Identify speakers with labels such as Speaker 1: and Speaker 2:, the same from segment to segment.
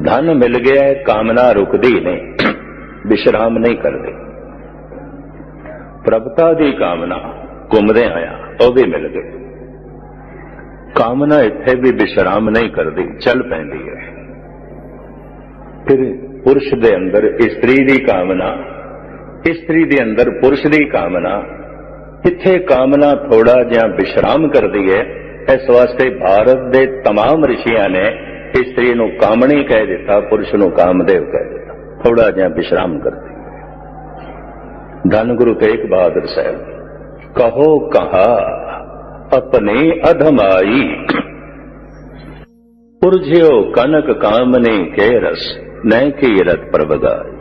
Speaker 1: ਧਨ ਮਿਲ ਗਿਆ ਹੈ, ਕਾਮਨਾ ਰੁਕਦੀ ਨਹੀਂ ਵਿਸ਼ਰਾਮ ਨਹੀਂ ਕਰਦੀ ਪ੍ਰਭਤਾ ਦੀ ਕਾਮਨਾ ਘੁੰਮਦੇ ਆਇਆ ਉਹ ਵੀ ਮਿਲ ਗਈ ਕਾਮਨਾ ਇੱਥੇ ਵੀ ਵਿਸ਼ਰਾਮ ਨਹੀਂ ਕਰਦੀ ਚੱਲ ਪੈਂਦੀ ਹੈ ਫਿਰ ਪੁਰਸ਼ ਦੇ ਅੰਦਰ ਇਸਤਰੀ ਦੀ ਕਾਮਨਾ ਇਸਤਰੀ ਦੇ ਅੰਦਰ ਪੁਰਸ਼ ਦੀ ਕਾਮਨਾ ਇੱਥੇ ਕਾਮਨਾ ਥੋੜਾ ਜਿਹਾ ਵਿਸ਼ਰਾਮ ਕਰਦੀ ਹੈ ਇਸ ਵਾਸਤੇ ਭਾਰਤ ਦੇ तमाम ਰਿਸ਼ੀਆਂ ਨੇ ਇਸਤਰੀ ਨੂੰ ਕਾਮਣੀ ਕਹਿ ਦਿੱਤਾ, ਪੁਰਸ਼ ਨੂੰ ਕਾਮਦੇਵ ਕਹਿ ਦਿੱਤਾ। ਥੋੜਾ ਜਿਹਾ ਵਿਸ਼ਰਾਮ ਕਰਦੇ ਧੰਨ ਗੁਰੂ ਤੇਗ ਬਹਾਦਰ ਸਾਹਿਬ, ਕਹੋ ਕਹਾ, ਆਪਣੇ ਅਧਮਾਈ। ਪੁਰਝਿਓ ਕਨਕ ਕਾਮਨੇ ਕੇ ਰਸ ਨੈ ਕੀ ਰਤ ਪ੍ਰਵਗਾਈ।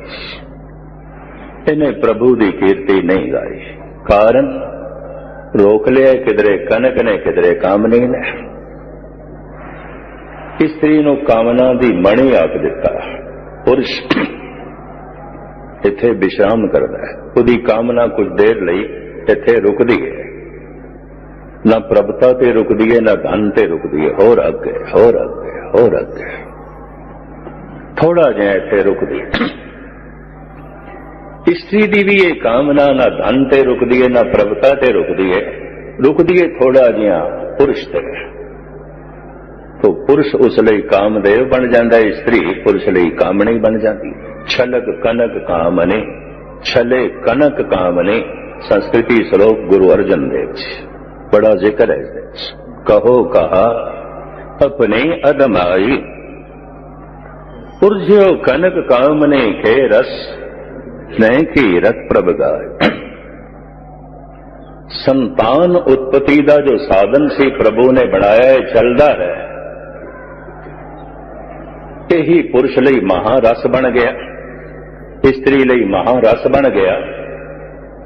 Speaker 1: ਇਹਨੇ ਪ੍ਰਭੂ ਦੀ ਕੀਰਤੀ ਨਹੀਂ ਗਾਈ। ਕਾਰਨ, ਰੋਕ ਲਿਆ ਕਿਦਰੇ ਕਨਕ ਨੇ ਕਿਦਰੇ ਕਾਮਨੀ ਨੇ। ਇਸਤਰੀ ਨੂੰ ਕਾਮਨਾ ਦੀ ਮਣੀ ਆਖ ਦਿੱਤਾ। ਪੁਰਸ਼ ਇੱਥੇ ਵਿਸ਼ਰਾਮ ਕਰਦਾ ਹੈ। ਉਹਦੀ ਕਾਮਨਾ ਕੁਝ ਦੇਰ ਲਈ ਇੱਥੇ ਰੁਕਦੀ ਹੈ। ਨਾ ਪ੍ਰਭਤਾ ਤੇ ਰੁਕਦੀ ਹੈ, ਨਾ ਧਨ ਤੇ ਰੁਕਦੀ ਹੈ। ਹੋਰ ਅੱਗੇ ਹੋਰ ਅੱਗੇ ਹੋਰ ਅੱਗੇ ਥੋੜਾ ਜਿਹਾ ਇੱਥੇ ਰੁਕਦੀ ਹੈ। ਇਸਤਰੀ ਦੀ ਵੀ ਇਹ ਕਾਮਨਾ ਨਾ ਧਨ ਤੇ ਰੁਕਦੀ ਹੈ, ਨਾ ਪ੍ਰਭਤਾ ਤੇ ਰੁਕਦੀ ਹੈ। ਰੁਕਦੀ ਹੈ ਥੋੜਾ ਜਿਹਾ ਪੁਰਸ਼ ਤੇ। ਤੋ ਪੁਰਸ਼ ਉਸ ਲਈ ਕਾਮਦੇਵ ਬਣ ਜਾਂਦਾ ਹੈ ਇਸਤਰੀ ਪੁਰਸ਼ ਲਈ ਕਾਮਣੀ ਬਣ ਜਾਂਦੀ ਹੈ ਛਲਕ ਕਨਕ ਕਾਮਨੇ ਛਲੇ ਕਨਕ ਕਾਮਨੇ ਸੰਸਕ੍ਰਿਤੀ ਸ਼ਲੋਕ ਗੁਰੂ ਅਰਜਨ ਦੇਵ ਜੀ बड़ा जिक्र है इसमें। कहो कहा अपने अदमाई उर्ज्यो कनक कामने के रस स्नेह की रत प्रभगाय ਸੰਤਾਨ ਉਤਪਤੀ ਦਾ ਜੋ ਸਾਧਨ ਸੀ ਪ੍ਰਭੂ ਨੇ ਬਣਾਇਆ ਹੈ ਚੱਲਦਾ ਹੈ ਪੁਰਸ਼ ਲਈ ਮਹਾਰਸ ਬਣ ਗਿਆ, ਇਸਤਰੀ ਲਈ ਮਹਾਰਸ ਬਣ ਗਿਆ।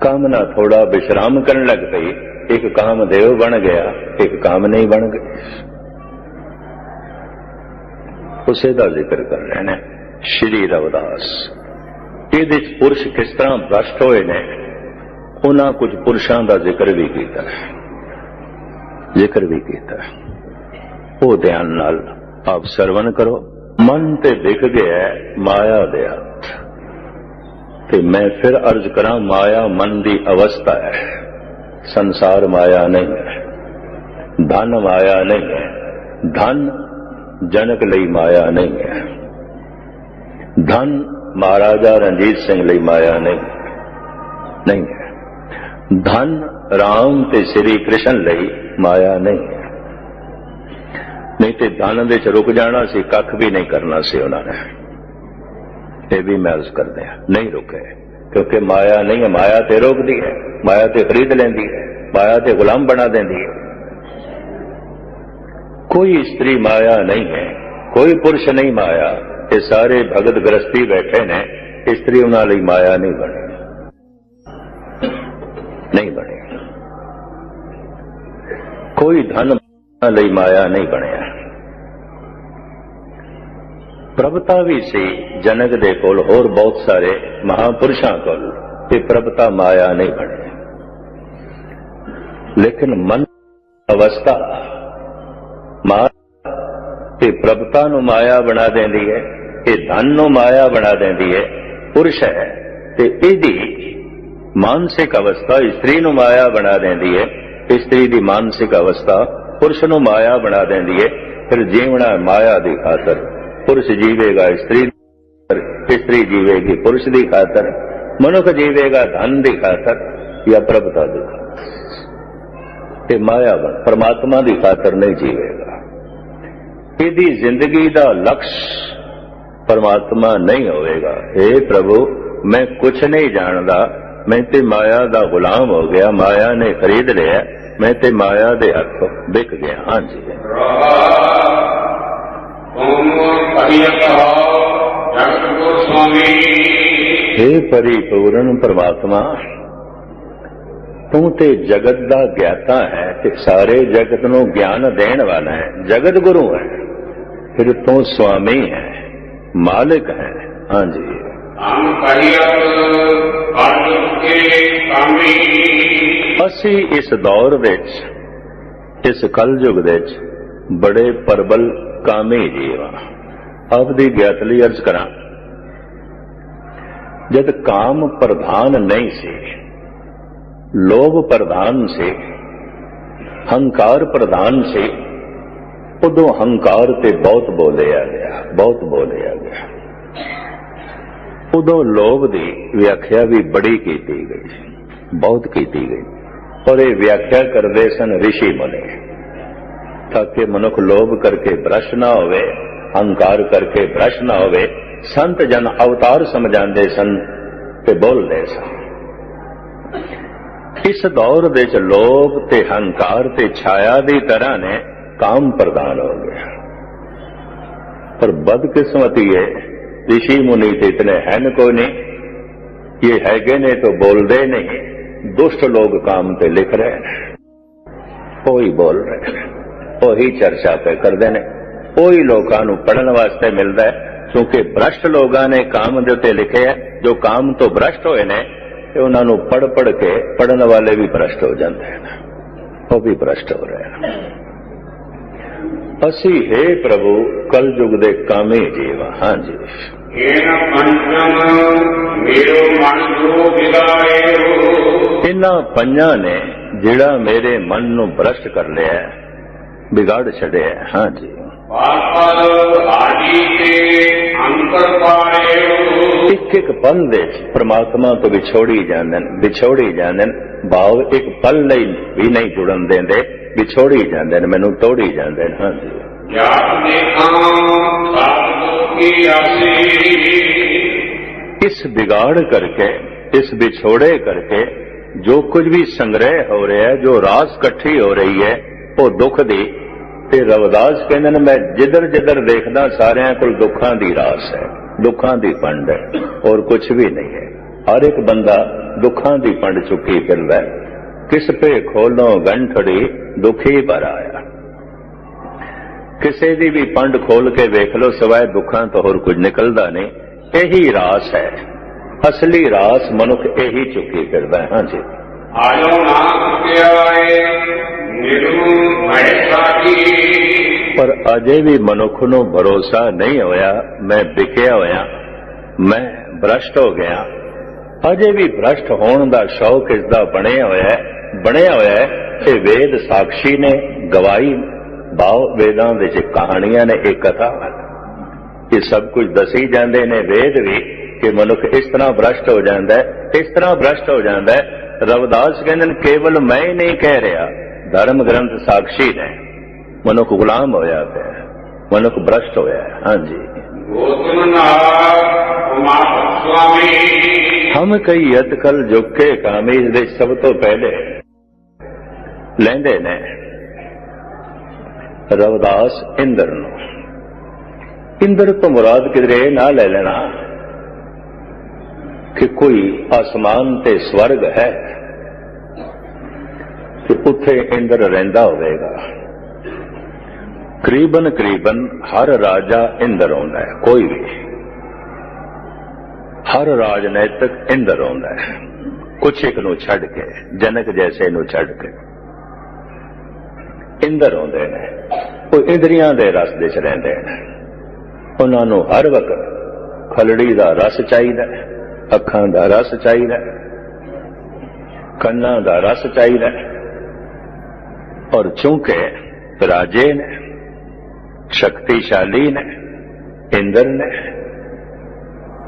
Speaker 1: ਕਾਮਨਾ ਥੋੜਾ ਵਿਸ਼ਰਾਮ ਕਰਨ ਲੱਗ ਪਈ, ਇੱਕ ਕਾਮਦੇਵ ਬਣ ਗਿਆ, ਇੱਕ ਕਾਮ ਨਹੀਂ ਬਣ ਗਈ ਉਸੇ ਦਾ ਜ਼ਿਕਰ ਕਰ ਰਹੇ ਨੇ ਸ਼੍ਰੀ ਰਵਦਾਸ। ਇਹਦੇ ਚ ਪੁਰਸ਼ ਕਿਸ ਤਰ੍ਹਾਂ ਭ੍ਰਸ਼ਟ ਹੋਏ ਨੇ, ਉਹਨਾਂ ਕੁਝ ਪੁਰਸ਼ਾਂ ਦਾ ਜ਼ਿਕਰ ਵੀ ਕੀਤਾ ਜ਼ਿਕਰ ਵੀ ਕੀਤਾ ਉਹ ਧਿਆਨ ਨਾਲ ਆਪ ਸਰਵਨ ਕਰੋ। ਮਨ ਤੇ ਦਿਖ ਗਿਆ ਹੈ ਮਾਇਆ ਦੇ ਹੱਥ ਤੇ ਮੈਂ ਫਿਰ ਅਰਜ਼ ਕਰਾਂ ਮਾਇਆ ਮਨ ਦੀ ਅਵਸਥਾ ਹੈ ਸੰਸਾਰ ਮਾਇਆ ਨਹੀਂ ਹੈ ਧਨ ਮਾਇਆ ਨਹੀਂ ਹੈ ਧਨ ਜਨਕ ਲਈ ਮਾਇਆ ਨਹੀਂ ਹੈ ਧਨ ਮਹਾਰਾਜਾ ਰਣਜੀਤ ਸਿੰਘ ਲਈ ਮਾਇਆ ਨਹੀਂ ਨਹੀਂ ਹੈ ਧਨ ਰਾਮ ਤੇ ਸ੍ਰੀ ਕ੍ਰਿਸ਼ਨ ਲਈ ਮਾਇਆ ਨਹੀਂ ਹੈ ਨਹੀਂ ਤੇ ਧਨ ਦੇ ਚ ਰੁਕ ਜਾਣਾ ਸੀ, ਕੱਖ ਵੀ ਨਹੀਂ ਕਰਨਾ ਸੀ ਉਹਨਾਂ ਨੇ। ਇਹ ਵੀ ਮੈਂ ਅਰਜ਼ ਕਰਦੇ ਆ ਨਹੀਂ ਰੁਕੇ। ਕਿਉਂਕਿ ਮਾਇਆ ਨਹੀਂ ਮਾਇਆ ਤੇ ਰੋਕਦੀ ਹੈ, ਮਾਇਆ ਤੇ ਖਰੀਦ ਲੈਂਦੀ ਹੈ, ਮਾਇਆ ਤੇ ਗੁਲਾਮ ਬਣਾ ਦਿੰਦੀ ਹੈ। ਕੋਈ ਇਸਤਰੀ ਮਾਇਆ ਨਹੀਂ ਹੈ, ਕੋਈ ਪੁਰਸ਼ ਨਹੀਂ ਮਾਇਆ। ਇਹ ਸਾਰੇ ਭਗਤ ਗ੍ਰਸਤੀ ਬੈਠੇ ਨੇ, ਇਸਤਰੀ ਉਹਨਾਂ ਲਈ ਮਾਇਆ ਨਹੀਂ ਬਣੀ। ਨਹੀਂ ਬਣੇ। ਕੋਈ ਧਨ ਲਈ ਮਾਇਆ ਨਹੀਂ ਬਣੇ ਪ੍ਰਭਤਾ ਵੀ ਸੀ ਜਨਕ ਦੇ ਕੋਲ, ਹੋਰ ਬਹੁਤ ਸਾਰੇ ਮਹਾਪੁਰਸ਼ਾਂ ਕੋਲ, ਤੇ ਪ੍ਰਭਤਾ ਮਾਇਆ ਨਹੀਂ ਬਣੀ। ਲੇਕਿਨ ਮਨ ਅਵਸਥਾ, ਮਾਇਆ, ਤੇ ਪ੍ਰਭਤਾ ਨੂੰ ਮਾਇਆ ਬਣਾ ਦਿੰਦੀ ਹੈ ਇਹ ਧਨ ਨੂੰ ਮਾਇਆ ਬਣਾ ਦਿੰਦੀ ਹੈ, ਪੁਰਸ਼ ਹੈ, ਤੇ ਇਹਦੀ ਮਾਨਸਿਕ ਅਵਸਥਾ ਇਸਤਰੀ ਨੂੰ ਮਾਇਆ ਬਣਾ ਦਿੰਦੀ ਹੈ, ਇਸਤਰੀ ਦੀ ਮਾਨਸਿਕ ਅਵਸਥਾ ਪੁਰਸ਼ ਨੂੰ ਮਾਇਆ ਬਣਾ ਦਿੰਦੀ ਹੈ, ਫਿਰ ਜੀਵਣਾ ਮਾਇਆ ਦੀ ਖਾਤਰ ਪੁਰਸ਼ ਜੀਵੇਗਾ ਇਸਤਰੀ ਦੀ ਖਾਤਰ, ਇਸਤਰੀ ਜੀਵੇਗੀ ਪੁਰਸ਼ ਦੀ ਖਾਤਰ ਮਨੁੱਖ ਜੀਵੇਗਾ ਧਨ ਦੀ ਖਾਤਰ ਜਾਂ ਪ੍ਰਭਤਾ ਦੀ ਖਾਤਰ ਇਹ ਮਾਇਆ ਬਣ ਪਰਮਾਤਮਾ ਦੀ ਖਾਤਰ ਜੀਵੇਗਾ। ਇਹਦੀ ਜ਼ਿੰਦਗੀ ਦਾ ਲਕਸ਼ ਪਰਮਾਤਮਾ ਨਹੀਂ ਹੋਵੇਗਾ। ਏ ਪ੍ਰਭੂ ਮੈਂ ਕੁਝ ਨਹੀਂ ਜਾਣਦਾ। ਮੈਂ ਤੇ ਮਾਇਆ ਦਾ ਗੁਲਾਮ ਹੋ ਗਿਆ। ਮਾਇਆ ਨੇ ਖਰੀਦ ਲਿਆ। ਮੈਂ ਤੇ ਮਾਇਆ ਦੇ ਹੱਥ ਵਿਕ ਗਿਆ। ਹਾਂਜੀ
Speaker 2: ਓਮ ਹਰੀਅਤ ਜਗਤ ਗੁਰ ਸੁਆਮੀ
Speaker 1: हे ਪਰਿਪੂਰਨ ਪਰਮਾਤਮਾ ਤੂੰ ਤੇ ਜਗਤ ਦਾ ਗਿਆਤਾ ਹੈ ਤੇ ਸਾਰੇ ਜਗਤ ਨੂੰ ਗਿਆਨ ਦੇਣ ਵਾਲਾ ਹੈ ਜਗਤ ਗੁਰੂ ਹੈ। ਫਿਰ ਤੂੰ ਸੁਆਮੀ ਹੈ ਮਾਲਿਕ ਹੈ। ਹਾਂਜੀ। ਅਸੀਂ ਇਸ ਦੌਰ ਵਿੱਚ ਇਸ ਕਲਯੁਗ ਵਿੱਚ ਬੜੇ ਪਰਬਲ ਕਾਮੇ ਜੀਵ। ਆਪ ਦੀ ਗਿਆਤ ਲਈ ਅਰਜ਼ ਕਰਾਂ। ਜਦ ਕਾਮ ਪ੍ਰਧਾਨ ਨਹੀਂ ਸੀ, ਲੋਭ ਪ੍ਰਧਾਨ ਸੀ, ਹੰਕਾਰ ਪ੍ਰਧਾਨ ਸੀ, ਉਦੋਂ ਹੰਕਾਰ ਤੇ ਬਹੁਤ ਬੋਲਿਆ ਗਿਆ, ਬਹੁਤ ਬੋਲਿਆ ਗਿਆ। ਉਦੋਂ ਲੋਭ ਦੀ ਵਿਆਖਿਆ ਵੀ ਬੜੀ ਕੀਤੀ ਗਈ ਬਹੁਤ ਕੀਤੀ ਗਈ। ਔਰ ਇਹ ਵਿਆਖਿਆ ਕਰਦੇ ਸਨ ઋષਿ ਮੁਨੀ, ਤਾਂ ਕਿ ਮਨੁੱਖ ਲੋਭ ਕਰਕੇ ਭ੍ਰਸ਼ ਨਾ ਹੋਵੇ। ਹੰਕਾਰ ਕਰਕੇ ਭ੍ਰਸ਼ ਨਾ ਹੋਵੇ ਸੰਤ ਜਨ ਅਵਤਾਰ ਸਮਝਾਉਂਦੇ ਸਨ ਤੇ ਬੋਲਦੇ ਸਨ ਇਸ ਦੌਰ ਦੇ ਚ ਲੋਭ ਤੇ ਹੰਕਾਰ ਤੇ ਛਾਇਆ ਦੀ ਤਰ੍ਹਾਂ ਨੇ ਕਾਮ ਪ੍ਰਦਾਨ ਹੋ ਗਿਆ ਪਰ ਬਦਕਿਸਮਤੀ ਹੈ ऋषि मुनि तो इतने हैं न कोई नहीं ये हैगे ने तो बोलते नहीं दुष्ट लोग काम पे लिख रहे हैं ਉਹੀ ਬੋਲ ਰਹੇ ਨੇ ਉਹੀ ਚਰਚਾ ਪੇ ਕਰਦੇ ਨੇ ਉਹੀ ਲੋਕਾਂ ਨੂੰ ਪੜਨ ਵਾਸਤੇ ਮਿਲਦਾ ਹੈ ਕਿਉਂਕਿ ਭ੍ਰਸ਼ਟ ਲੋਕਾਂ ਨੇ ਕਾਮ ਦੇ ਉੱਤੇ ਲਿਖਿਆ ਹੈ ਜੋ ਕਾਮ ਤੋਂ ਭ੍ਰਸ਼ਟ ਹੋਏ ਨੇ ਤੇ ਉਹਨਾਂ ਨੂੰ ਪੜ ਪੜ ਕੇ ਪੜਨ ਵਾਲੇ ਵੀ ਭ੍ਰਸ਼ਟ ਹੋ ਜਾਂਦੇ ਨੇ ਉਹ ਵੀ ਭ੍ਰਸ਼ਟ ਹੋ ਰਹੇ ਨੇ ਅਸੀਂ ਹੈ ਪ੍ਰਭੂ ਕਲ ਯੁਗ ਦੇ ਕਾਮੇ ਜੀਵ ਹਾਂਜੀ।
Speaker 2: ਮੇਰੋ ਮਨ ਵਿਦਾਇਓ
Speaker 1: ਇਹਨਾਂ ਪੰਜਾਂ ਨੇ ਜਿਹੜਾ ਮੇਰੇ ਮਨ ਨੂੰ ਭ੍ਰਸ਼ਟ ਕਰ ਲਿਆ ਛੱਡਿਆ ਹੈ। ਹਾਂਜੀ।
Speaker 2: ਪਾਪਲ ਆਜੀ
Speaker 1: ਇੱਕ ਇੱਕ ਪਲ ਦੇ ਪ੍ਰਮਾਤਮਾ ਤੋਂ ਵਿਛੋੜੀ ਜਾਂਦੇ ਨੇ ਵਿਛੋੜੀ ਜਾਂਦੇ ਨੇ। ਭਾਵ ਇੱਕ ਪਲ ਲਈ ਵੀ ਨਹੀਂ ਜੁੜਨ ਦਿੰਦੇ, ਵਿਛੋੜੀ ਜਾਂਦੇ ਨੇ, ਮੈਨੂੰ ਤੋੜੀ ਜਾਂਦੇ ਨੇ। ਹਾਂਜੀ। ਇਸ ਵਿਗਾੜ ਕਰਕੇ, ਇਸ ਵਿਛੋੜੇ ਕਰਕੇ ਜੋ ਕੁਝ ਵੀ ਸੰਗ੍ਰਹਿ ਹੋ ਰਿਹਾ ਹੈ, ਜੋ ਰਾਸ ਇਕੱਠੀ ਹੋ ਰਹੀ ਹੈ, ਉਹ ਦੁੱਖ ਦੀ ਤੇ ਰਵਿਦਾਸ ਕਹਿੰਦੇ ਨੇ, ਮੈਂ ਜਿੱਧਰ ਜਿੱਧਰ ਦੇਖਦਾ, ਸਾਰਿਆਂ ਕੋਲ ਦੁੱਖਾਂ ਦੀ ਰਾਸ ਹੈ, ਦੁੱਖਾਂ ਦੀ ਪੰਡ ਹੈ ਔਰ ਕੁਝ ਵੀ ਨਹੀਂ ਹੈ। ਹਰ ਇੱਕ ਬੰਦਾ ਦੁੱਖਾਂ ਦੀ ਪੰਡ ਚੁੱਕੀ ਫਿਰਦਾ ਹੈ। ਕਿਸ ਪੇ ਖੋਲੋ ਗੰਠੜੀ ਦੁਖੀ ਪਰ ਆਇਆ। ਕਿਸੇ ਦੀ ਵੀ ਪੰਡ ਖੋਲ ਕੇ ਵੇਖ ਲੋ ਸਿਵਾਏ ਦੁੱਖਾਂ ਤੋਂ ਹੋਰ ਕੁਝ ਨਿਕਲਦਾ ਨਹੀਂ। ਇਹੀ ਰਾਸ ਹੈ। ਅਸਲੀ ਰਾਸ ਮਨੁੱਖ ਇਹੀ ਚੁੱਕੀ ਫਿਰਦਾ ਹੈ, ਹਾਂਜੀ।
Speaker 2: ਆਇਓ ਨਾਮ ਕਿਆਏ
Speaker 1: ਪਰ ਅਜੇ ਵੀ ਮਨੁੱਖ ਨੂੰ ਭਰੋਸਾ ਨਹੀਂ ਹੋਇਆ, ਮੈਂ ਵਿਕਿਆ ਹੋਇਆ, ਮੈਂ ਭ੍ਰਸ਼ਟ ਹੋ ਗਿਆ। ਅਜੇ ਵੀ ਭ੍ਰਸ਼ਟ ਹੋਣ ਦਾ ਸ਼ੌਕ ਇਸ ਦਾ ਬਣਿਆ ਹੋਇਆ ਬਣਿਆ ਹੋਇਆ ਹੈ ਇਹ ਵੇਦ ਸਾਖੀ ਨੇ ਗਵਾਹੀ, ਭਾਵ ਵੇਦਾਂ ਵਿੱਚ ਕਹਾਣੀਆਂ ਨੇ ਇਹ ਕਥਾ ਇਹ ਸਭ ਕੁਝ ਦੱਸੀ ਜਾਂਦੇ ਨੇ ਵੇਦ ਵੀ ਕਿ ਮਨੁੱਖ ਇਸ ਤਰ੍ਹਾਂ ਭ੍ਰਸ਼ਟ ਹੋ ਜਾਂਦਾ ਹੈ, ਇਸ ਤਰ੍ਹਾਂ ਭ੍ਰਸ਼ਟ ਹੋ ਜਾਂਦਾ ਹੈ। ਰਵਿਦਾਸ ਕਹਿੰਦੇ ਨੇ, ਕੇਵਲ ਮੈਂ ਹੀ ਨਹੀਂ ਕਹਿ ਰਿਹਾ। ਧਰਮ ਗ੍ਰੰਥ ਸਾਖੀ ਨੇ। ਮਨੁੱਖ ਗੁਲਾਮ ਹੋਇਆ ਪਿਆ ਹੈ। ਮਨੁੱਖ ਭ੍ਰਸ਼ਟ ਹੋਇਆ ਹੈ। ਹਾਂਜੀ।
Speaker 2: ਗੋਤਮ ਨਾਥ ਉਮਾ ਸੁਆਮੀ
Speaker 1: ਹਮ ਕਈ ਅਤਕਲ ਜੁਕੇ ਕਾਮੀ ਦੇ ਸਭ ਤੋਂ ਪਹਿਲੇ ਲੈਂਦੇ ਨੇ। ਰਵਦਾਸ ਇੰਦਰ ਨੂੰ। ਇੰਦਰ ਤੋਂ ਮੁਰਾਦ ਕਿਧਰੇ ਇਹ ਨਾ ਲੈ ਲੈਣਾ ਕਿ ਕੋਈ ਆਸਮਾਨ ਤੇ ਸਵਰਗ ਹੈ। ਕਿ ਉੱਥੇ ਇੰਦਰ ਰਹਿੰਦਾ ਹੋਵੇਗਾ। ਕਰੀਬਨ ਕਰੀਬਨ ਹਰ ਰਾਜਾ ਇੰਦਰ ਆਉਂਦਾ ਹੈ, ਕੋਈ ਵੀ। ਹਰ ਰਾਜਨੈਤਿਕ ਇੰਦਰ ਆਉਂਦਾ ਹੈ। ਕੁਛ ਇੱਕ ਨੂੰ ਛੱਡ ਕੇ, ਜਨਕ ਜੈਸੇ ਨੂੰ ਛੱਡ ਕੇ। ਇੰਦਰ ਆਉਂਦੇ ਨੇ। ਉਹ ਇੰਦਰੀਆਂ ਦੇ ਰਸ ਦੇ ਚ ਰਹਿੰਦੇ ਨੇ। ਉਹਨਾਂ ਨੂੰ ਹਰ ਵਕਤ ਖਲੜੀ ਦਾ ਰਸ ਚਾਹੀਦਾ ਅੱਖਾਂ ਦਾ ਰਸ ਚਾਹੀਦਾ ਕੰਨਾਂ ਦਾ ਰਸ ਚਾਹੀਦਾ ਹੈ। ਔਰ ਚੂੰਕਿ ਰਾਜੇ ਨੇ ਸ਼ਕਤੀਸ਼ਾਲੀ ਨੇ ਇੰਦਰ ਨੇ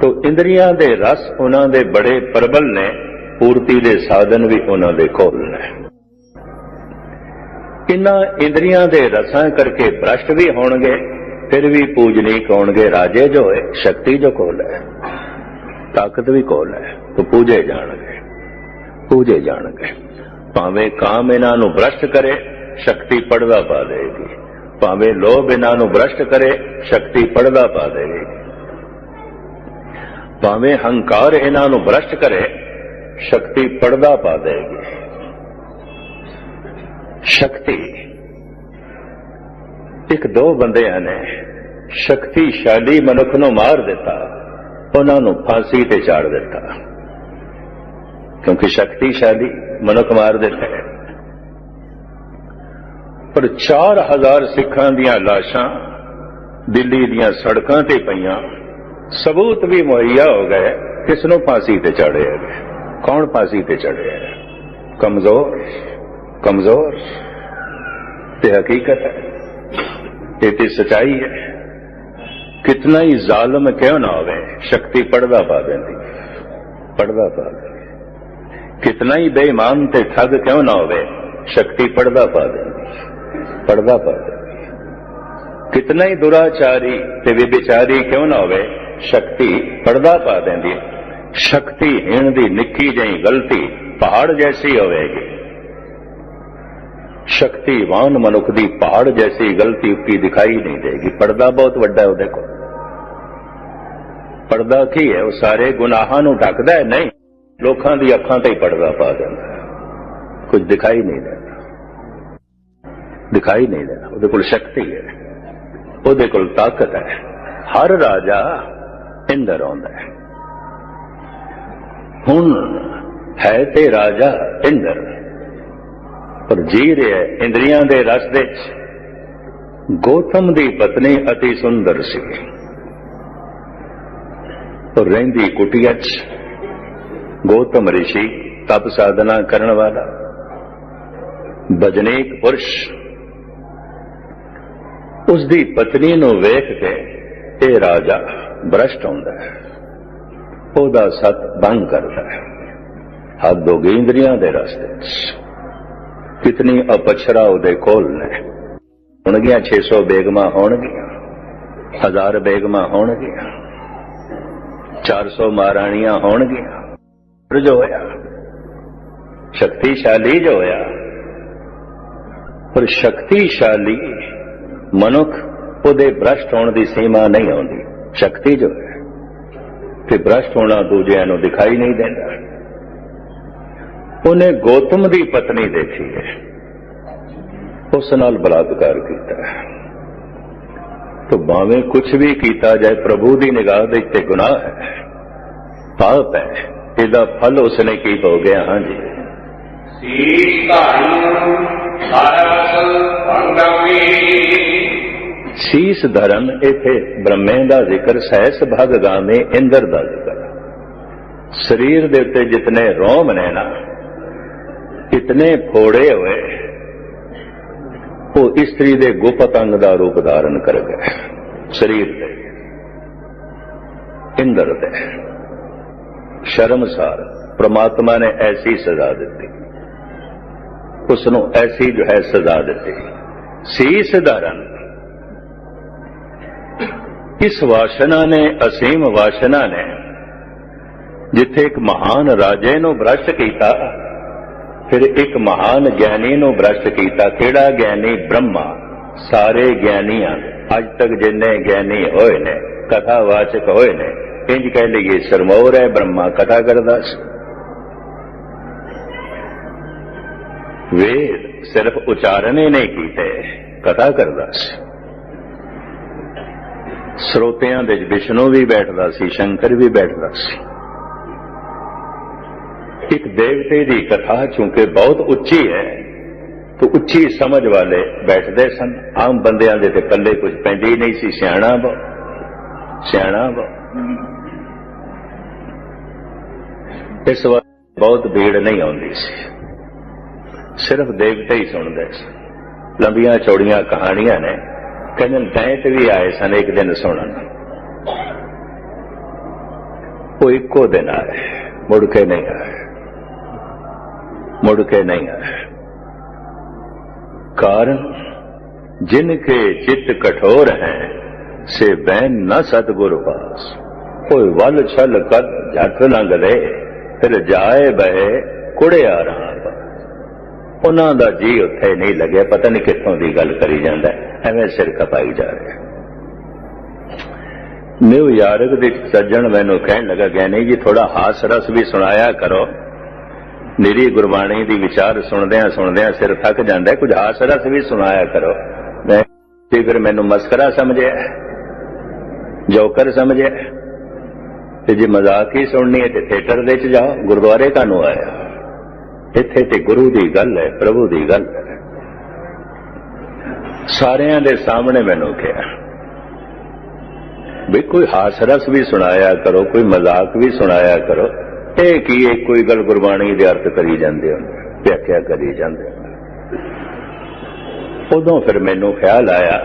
Speaker 1: ਤੋ ਇੰਦਰੀਆਂ ਦੇ ਰਸ ਉਹਨਾਂ ਦੇ ਬੜੇ ਪ੍ਰਬਲ ਨੇ ਪੂਰਤੀ ਦੇ ਸਾਧਨ ਵੀ ਉਹਨਾਂ ਦੇ ਕੋਲ ਨੇ ਇਨ੍ਹਾਂ ਇੰਦਰੀਆਂ ਦੇ ਰਸਾਂ ਕਰਕੇ ਭ੍ਰਸ਼ਟ ਵੀ ਹੋਣਗੇ ਫਿਰ ਵੀ ਪੂਜਨੀਕ ਹੋਣਗੇ ਰਾਜੇ ਜੋ ਹੈ ਸ਼ਕਤੀ ਜੋ ਕੋਲ ਹੈ ਤਾਕਤ ਵੀ ਕੋਲ ਹੈ ਤੋ ਪੂਜੇ ਜਾਣਗੇ ਪੂਜੇ ਜਾਣਗੇ ਭਾਵੇਂ ਕਾਮ ਇਹਨਾਂ ਨੂੰ ਭ੍ਰਸ਼ਟ ਕਰੇ ਸ਼ਕਤੀ ਪੜਦਾ ਪਾ ਦੇਗੀ ਭਾਵੇਂ ਲੋਭ ਇਹਨਾਂ ਨੂੰ ਭ੍ਰਸ਼ਟ ਕਰੇ, ਸ਼ਕਤੀ ਪੜਦਾ ਪਾ ਦੇਗੀ ਭਾਵੇਂ ਹੰਕਾਰ ਇਹਨਾਂ ਨੂੰ ਭ੍ਰਸ਼ਟ ਕਰੇ, ਸ਼ਕਤੀ ਪੜਦਾ ਪਾ ਦੇਗੀ ਸ਼ਕਤੀ। ਇੱਕ ਦੋ ਬੰਦਿਆਂ ਨੇ ਸ਼ਕਤੀਸ਼ਾਲੀ ਮਨੁੱਖ ਨੂੰ ਮਾਰ ਦਿੱਤਾ, ਉਹਨਾਂ ਨੂੰ ਫਾਂਸੀ ਤੇ ਚਾੜ ਦਿੱਤਾ। ਕਿਉਂਕਿ ਸ਼ਕਤੀਸ਼ਾਲੀ ਮਨੁੱਖ ਮਾਰ ਦਿੱਤਾ ਹੈ। ਪਰ 4000 ਸਿੱਖਾਂ ਦੀਆਂ ਲਾਸ਼ਾਂ ਦਿੱਲੀ ਦੀਆਂ ਸੜਕਾਂ ਤੇ ਪਈਆਂ। ਸਬੂਤ ਵੀ ਮੁਹੱਈਆ ਹੋ ਗਏ ਕਿਸ ਨੂੰ ਫਾਂਸੀ ਤੇ ਚੜਿਆ ਹੈ ਕੌਣ ਫਾਂਸੀ ਤੇ ਚੜਿਆ ਕਮਜ਼ੋਰ ਕਮਜ਼ੋਰ। ਤੇ ਹਕੀਕਤ ਹੈ। ਇਹ ਤੇ ਸਚਾਈ ਹੈ। ਕਿਤਨਾ ਹੀ ਜ਼ਾਲਮ ਕਿਉਂ ਨਾ ਹੋਵੇ, ਸ਼ਕਤੀ ਪੜਦਾ ਪਾ ਦਿੰਦੀ, ਪੜਦਾ ਪਾ ਦਿੰਦੀ। ਕਿਤਨਾ ਹੀ ਬੇਈਮਾਨ ਤੇ ਠੱਗ ਕਿਉਂ ਨਾ ਹੋਵੇ, ਸ਼ਕਤੀ ਪੜਦਾ ਪਾ ਦਿੰਦੀ। ਪੜਦਾ ਪਾ ਦਿੰਦੀ ਕਿਤਨਾ ਹੀ ਦੁਰਾਚਾਰੀ ਤੇ ਵਿਚਾਰੀ ਕਿਉਂ ਨਾ ਹੋਵੇ, ਸ਼ਕਤੀ ਪੜਦਾ ਪਾ ਦਿੰਦੀ ਹੈ। ਸ਼ਕਤੀ ਹੀਣ ਦੀ ਨਿੱਕੀ ਜਿਹੀ ਗਲਤੀ ਪਹਾੜ ਜੈਸੀ ਹੋਵੇਗੀ। ਸ਼ਕਤੀਵਾਨ ਮਨੁੱਖ ਦੀ ਪਹਾੜ ਜੈਸੀ ਗਲਤੀ ਉੱਕੀ ਦਿਖਾਈ ਨਹੀਂ ਦੇਗੀ। ਪਰਦਾ ਬਹੁਤ ਵੱਡਾ ਹੈ ਉਹਦੇ ਕੋਲ। ਪਰਦਾ ਕੀ ਹੈ? ਉਹ ਸਾਰੇ ਗੁਨਾਹਾਂ ਨੂੰ ਢੱਕਦਾ ਹੈ? ਨਹੀਂ। ਲੋਕਾਂ ਦੀ ਅੱਖਾਂ ਤੇ ਹੀ ਪਰਦਾ ਪਾ ਦਿੰਦਾ ਹੈ। ਕੁਝ ਦਿਖਾਈ ਨਹੀਂ ਦਿੰਦਾ। ਦਿਖਾਈ ਨਹੀਂ ਦਿੰਦਾ ਉਹਦੇ ਕੋਲ ਸ਼ਕਤੀ ਹੈ। ਉਹਦੇ ਕੋਲ ਤਾਕਤ ਹੈ। ਹਰ ਰਾਜਾ ਇੰਦਰ ਆਉਂਦਾ ਹੈ। ਹੁਣ ਹੈ ਤੇ ਰਾਜਾ ਇੰਦਰ। ਪਰ ਜੀ ਰਿਹਾ ਇੰਦਰੀਆਂ ਦੇ ਰਸ ਦੇ ਚ ਗੌਤਮ ਦੀ ਪਤਨੀ ਅਤੀ ਸੁੰਦਰ ਸੀ। ਉਹ ਰਹਿੰਦੀ ਕੁਟੀਆ ਚ ਗੌਤਮ ਰਿਸ਼ੀ ਤਪ ਸਾਧਨਾ ਕਰਨ ਵਾਲਾ। ਬਜਨੇਕ ਪੁਰਸ਼ ਉਸ ਦੀ ਪਤਨੀ ਨੂੰ ਵੇਖ ਕੇ ਇਹ ਰਾਜਾ ਭ੍ਰਸ਼ਟ ਹੁੰਦਾ ਹੈ। ਉਹਦਾ ਸਤ ਬੰਗ ਕਰਦਾ ਹੈ। ਹੱਦ ਹੋ ਗਈ ਇੰਦਰੀਆਂ ਦੇ ਰਸਤੇ 'ਚ। ਕਿਤਨੀ ਅਪਛਰਾ ਉਹਦੇ ਕੋਲ ਨੇ। ਹੋਣਗੀਆਂ 600 ਬੇਗਮਾਂ ਹੋਣਗੀਆਂ। ਹਜ਼ਾਰ ਬੇਗਮਾਂ ਹੋਣਗੀਆਂ। 400 ਮਹਾਰਾਣੀਆਂ ਹੋਣਗੀਆਂ। ਜੋ ਹੋਇਆ। ਸ਼ਕਤੀਸ਼ਾਲੀ ਜੋ ਹੋਇਆ। ਪਰ ਸ਼ਕਤੀਸ਼ਾਲੀ ਮਨੁੱਖ ਉਹਦੇ ਭ੍ਰਸ਼ਟ ਹੋਣ ਦੀ ਸੀਮਾ ਨਹੀਂ ਆਉਂਦੀ। ਸ਼ਕਤੀ ਜੋ ਹੈ ਤੇ ਭ੍ਰਸ਼ਟ ਹੋਣਾ ਦੂਜਿਆਂ ਨੂੰ ਦਿਖਾਈ ਨਹੀਂ ਦਿੰਦਾ। ਉਹਨੇ ਗੌਤਮ ਦੀ ਪਤਨੀ ਦੇਖੀ ਹੈ। ਉਸ ਨਾਲ ਬਲਾਤਕਾਰ ਕੀਤਾ। ਹੈ ਤੋ ਭਾਵੇਂ ਕੁਝ ਵੀ ਕੀਤਾ ਜਾਏ, ਪ੍ਰਭੂ ਦੀ ਨਿਗਾਹ ਦੇ ਉੱਤੇ ਗੁਨਾਹ ਹੈ। ਪਾਪ ਹੈ। ਇਹਦਾ ਫਲ ਉਸਨੇ ਕੀ ਹੋ ਗਿਆ? ਹਾਂਜੀ।
Speaker 2: ਸੀਸ ਧਰਨ ਸਰਸ ਭੰਗਮੀ
Speaker 1: ਸੀਸ ਧਰਨ ਇਥੇ ਬ੍ਰਹਮੇ ਦਾ ਜ਼ਿਕਰ, ਸਹਿਸ ਭਗ ਗਾਵੇਂ ਇੰਦਰ ਦਾ ਜ਼ਿਕਰ। ਸਰੀਰ ਦੇ ਉੱਤੇ ਜਿਤਨੇ ਰੋਮ ਨੇ ਨਾ ਇਤਨੇ ਫੋੜੇ ਹੋਏ, ਉਹ ਇਸਤਰੀ ਦੇ ਗੁਪਤ ਅੰਗ ਦਾ ਰੂਪ ਧਾਰਨ ਕਰ ਗਏ, ਸਰੀਰ ਦੇ, ਇੰਦਰ ਦੇ। ਸ਼ਰਮਸਾਰ, ਪ੍ਰਮਾਤਮਾ ਨੇ ਐਸੀ ਸਜ਼ਾ ਦਿੱਤੀ। ਉਸ ਨੂੰ ਐਸੀ ਜੋ ਹੈ ਸਜ਼ਾ ਦਿੱਤੀ। ਸੀਸ ਧਰਨ ਇਸ ਵਾਸ਼ਨਾ ਨੇ, ਅਸੀਮ ਵਾਸ਼ਨਾ ਨੇ? ਜਿੱਥੇ ਇੱਕ ਮਹਾਨ ਰਾਜੇ ਨੂੰ ਭ੍ਰਸ਼ਟ ਕੀਤਾ, ਫਿਰ ਇੱਕ ਮਹਾਨ ਗਿਆਨੀ ਨੂੰ ਭ੍ਰਸ਼ਟ ਕੀਤਾ। ਕਿਹੜਾ ਗਿਆਨੀ? ਬ੍ਰਹਮਾ। ਸਾਰੇ ਗਿਆਨੀਆਂ, ਅੱਜ ਤੱਕ ਜਿੰਨੇ ਗਿਆਨੀ ਹੋਏ ਨੇ, ਕਥਾਵਾਚਕ ਹੋਏ ਨੇ ਇੰਜ ਕਹਿ ਲਈਏ ਸਰਮੌਰ ਹੈ ਬ੍ਰਹਮਾ ਕਥਾ ਕਰਦਾ ਸੀ ਵੇਦ ਸਿਰਫ ਉਚਾਰਨ ਹੀ ਨਹੀਂ ਕੀਤੇ ਕਥਾ ਕਰਦਾ ਸੀ ਸਰੋਤਿਆਂ ਦੇ ਵਿੱਚ ਵਿਸ਼ਨੂੰ ਵੀ ਬੈਠਦਾ ਸੀ, ਸ਼ੰਕਰ ਵੀ ਬੈਠਦਾ ਸੀ। ਇੱਕ ਦੇਵਤੇ ਦੀ ਕਥਾ, ਚੂੰਕਿ ਬਹੁਤ ਉੱਚੀ ਹੈ, ਤਾਂ ਉੱਚੀ ਸਮਝ ਵਾਲੇ ਬੈਠਦੇ ਸਨ। ਆਮ ਬੰਦਿਆਂ ਦੇ ਤੇ ਪੱਲੇ ਕੁਝ ਪੈਂਦੀ ਨਹੀਂ ਸੀ, ਸਿਆਣਾ ਬੋ ਸਿਆਣਾ ਬੋ ਇਸ ਵਾਰ ਬਹੁਤ ਭੀੜ ਨਹੀਂ ਆਉਂਦੀ ਸੀ। ਸਿਰਫ ਦੇਵਤੇ ਹੀ ਸੁਣਦੇ ਸੀ। ਲੰਬੀਆਂ ਚੌੜੀਆਂ ਕਹਾਣੀਆਂ ਨੇ। ਕਹਿੰਦੇ ਦੈਂਤ ਵੀ ਆਏ ਸਨ, ਇੱਕ ਦਿਨ ਸੁਣਨ। ਉਹ ਇੱਕੋ ਦਿਨ ਆਏ, ਮੁੜ ਕੇ ਨਹੀਂ ਆਏ। ਮੁੜ ਕੇ ਨਹੀਂ ਆਏ। ਕਾਰਨ, ਜਿਨ ਕੇ ਚਿੱਤ ਕਠੋਰ ਹੈ, ਸੇ ਬੈਨ ਨਾ ਸਤਗੁਰ ਪਾਸ ਕੋਈ ਵੱਲ ਛਲ ਕਰ ਜੱਟ ਲੰਘਦੇ ਫਿਰ ਜਾਏ ਬਹਿ ਕੁੜਿਆ ਰਹਾ ਉਹਨਾਂ ਦਾ ਜੀ ਉੱਥੇ ਨਹੀਂ ਲੱਗਿਆ, ਪਤਾ ਨਹੀਂ ਕਿੱਥੋਂ ਦੀ ਗੱਲ ਕਰੀ ਜਾਂਦਾ ਐਵੇਂ ਸਿਰ ਖਪਾਈ ਜਾ ਰਿਹਾ ਨਿਊਯਾਰਕ ਦੇ ਸੱਜਣ ਮੈਨੂੰ ਕਹਿਣ ਲੱਗਾ ਗਿਆਨੀ ਜੀ ਥੋੜਾ ਹਾਸ ਰਸ ਵੀ ਸੁਣਾਇਆ ਕਰੋ। ਮੇਰੀ ਗੁਰਬਾਣੀ ਦੀ ਵਿਚਾਰ ਸੁਣਦਿਆਂ ਸੁਣਦਿਆਂ ਸਿਰ ਥੱਕ ਜਾਂਦਾ ਕੁਝ ਹਾਸ ਰਸ ਵੀ ਸੁਣਾਇਆ ਕਰੋ। ਮੈਂ ਤੇ ਫਿਰ ਮੈਨੂੰ ਮਸਕਰਾ ਸਮਝਿਆ ਜੋਕਰ ਸਮਝਿਆ ਤੇ ਜੇ ਮਜ਼ਾਕ ਹੀ ਸੁਣਨੀ ਹੈ, ਤੇ ਥੀਏਟਰ ਦੇ ਚ ਜਾਓ। ਗੁਰਦੁਆਰੇ ਕਾਨੂੰ ਆਇਆ। ਇੱਥੇ ਤੇ ਗੁਰੂ ਦੀ ਗੱਲ ਹੈ, ਪ੍ਰਭੂ ਦੀ ਗੱਲ ਹੈ। ਸਾਰਿਆਂ ਦੇ ਸਾਹਮਣੇ ਮੈਨੂੰ ਕਿਹਾ, ਵੀ ਕੋਈ ਹਾਸਰਸ ਵੀ ਸੁਣਾਇਆ ਕਰੋ, ਕੋਈ ਮਜ਼ਾਕ ਵੀ ਸੁਣਾਇਆ ਕਰੋ, ਇਹ ਕੀ ਇਹ ਕੋਈ ਗੱਲ ਗੁਰਬਾਣੀ ਦੇ ਅਰਥ ਕਰੀ ਜਾਂਦੇ ਹੋ, ਵਿਆਖਿਆ ਕਰੀ ਜਾਂਦੇ ਉਦੋਂ ਫਿਰ ਮੈਨੂੰ ਖਿਆਲ ਆਇਆ,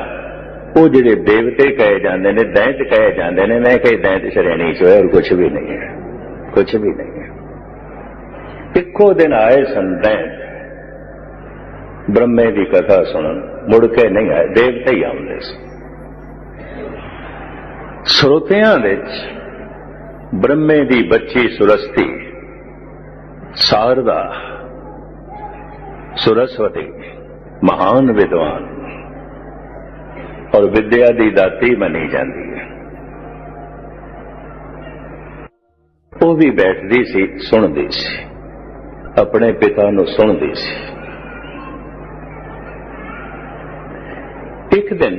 Speaker 1: ਉਹ ਜਿਹੜੇ ਦੇਵਤੇ ਕਹੇ ਜਾਂਦੇ ਨੇ, ਦੈਂਤ ਕਹੇ ਜਾਂਦੇ ਨੇ, ਮੈਂ ਕਹੇ ਦੈਂਤ ਸ਼੍ਰੇਣੀ ਚ ਹੋਇਆ ਔਰ ਕੁਝ ਵੀ ਨਹੀਂ ਹੈ ਕੁਝ ਵੀ ਨਹੀਂ ਹੈ। ਇੱਕੋ ਦਿਨ ਆਏ ਸਨ ਦੈਂਤ ਬ੍ਰਹਮੇ ਦੀ ਕਥਾ ਸੁਣਨ, ਮੁੜ ਕੇ ਨਹੀਂ ਆਏ, ਦੇਵਤੇ ਹੀ ਆਉਂਦੇ ਸੀ। ਸਰੋਤਿਆਂ ਵਿੱਚ ਬ੍ਰਹਮੇ ਦੀ ਬੱਚੀ ਸੁਰਸਤੀ, ਸਾਰਦਾ, ਸੁਰਸਵਤੀ, ਮਹਾਨ ਵਿਦਵਾਨ ਔਰ ਵਿਦਿਆ ਦੀ ਦਾਤੀ ਮੰਨੀ ਜਾਂਦੀ ਹੈ। ਉਹ ਵੀ ਬੈਠਦੀ ਸੀ, ਸੁਣਦੀ ਸੀ। ਆਪਣੇ ਪਿਤਾ ਨੂੰ ਸੁਣਦੀ ਸੀ ਇੱਕ ਦਿਨ